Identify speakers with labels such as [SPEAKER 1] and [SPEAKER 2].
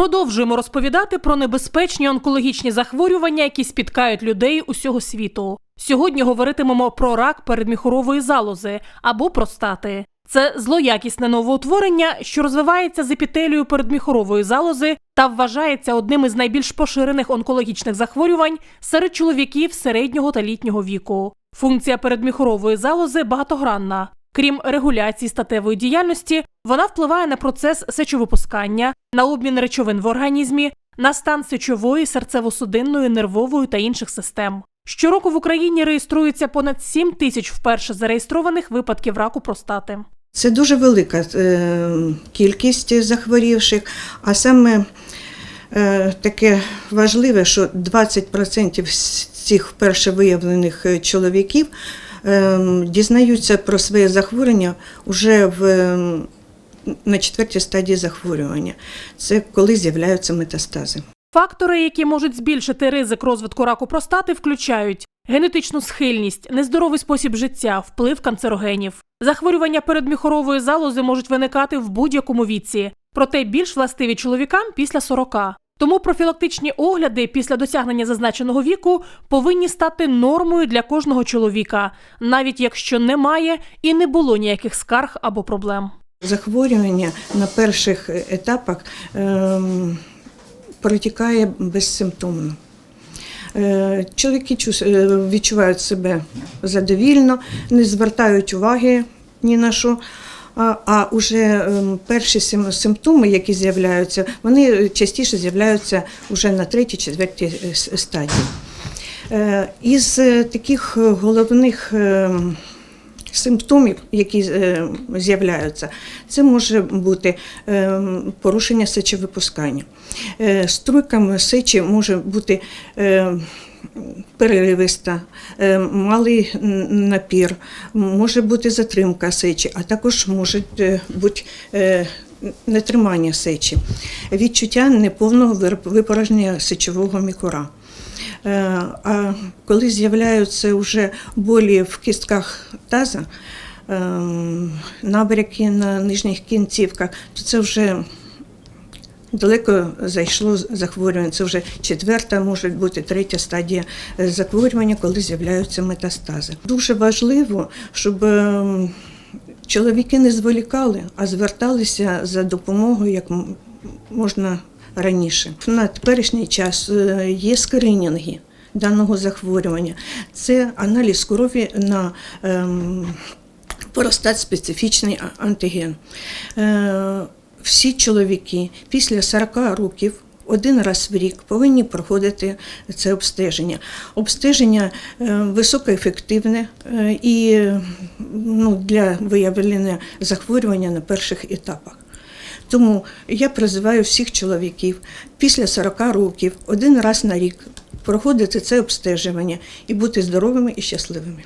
[SPEAKER 1] Продовжуємо розповідати про небезпечні онкологічні захворювання, які спіткають людей усього світу. Сьогодні говоритимемо про рак передміхорової залози або простати. Це злоякісне новоутворення, що розвивається з епітелію передміхорової залози та вважається одним із найбільш поширених онкологічних захворювань серед чоловіків середнього та літнього віку. Функція передміхорової залози багатогранна. Крім регуляції статевої діяльності, вона впливає на процес сечовипускання, на обмін речовин в організмі, на стан сечової, серцево-судинної, нервової та інших систем. Щороку в Україні реєструється понад 7 тисяч вперше зареєстрованих випадків раку простати.
[SPEAKER 2] Це дуже велика е, кількість захворівших, а саме е, таке важливе, що 20% цих вперше виявлених е, чоловіків е, дізнаються про своє захворювання вже в, е, на четвертій стадії захворювання. Це коли з'являються метастази.
[SPEAKER 1] Фактори, які можуть збільшити ризик розвитку раку простати, включають генетичну схильність, нездоровий спосіб життя, вплив канцерогенів. Захворювання передміхорової залози можуть виникати в будь-якому віці, проте більш властиві чоловікам після 40. Тому профілактичні огляди після досягнення зазначеного віку повинні стати нормою для кожного чоловіка, навіть якщо немає і не було ніяких скарг або проблем.
[SPEAKER 2] Захворювання на перших етапах ем, протікає безсимптомно. Е, Чоловіки е, відчувають себе задовільно, не звертають уваги ні на що. А, уже ем, перші симптоми, які з'являються, вони частіше з'являються вже на третій, четвертій е, стадії. Із таких головних ем, симптомів, які е, з'являються, це може бути е, порушення сечовипускання. Е, Струйками сечі може бути переривиста, малий напір, може бути затримка сечі, а також може бути нетримання сечі, відчуття неповного вип- випорожнення сечового мікура. Е, А коли з'являються вже болі в кістках таза, ем, набряки на нижніх кінцівках, то це вже далеко зайшло захворювання. Це вже четверта, може бути третя стадія е, захворювання, коли з'являються метастази. Дуже важливо, щоб ем, чоловіки не зволікали, а зверталися за допомогою як можна раніше. На теперішній час е, є скринінги даного захворювання. Це аналіз крові на ем, простат специфічний антиген. Е, всі чоловіки після 40 років один раз в рік повинні проходити це обстеження. Обстеження е, високоефективне і ну, для виявлення захворювання на перших етапах. Тому я призиваю всіх чоловіків після 40 років один раз на рік проходити це обстежування і бути здоровими і щасливими.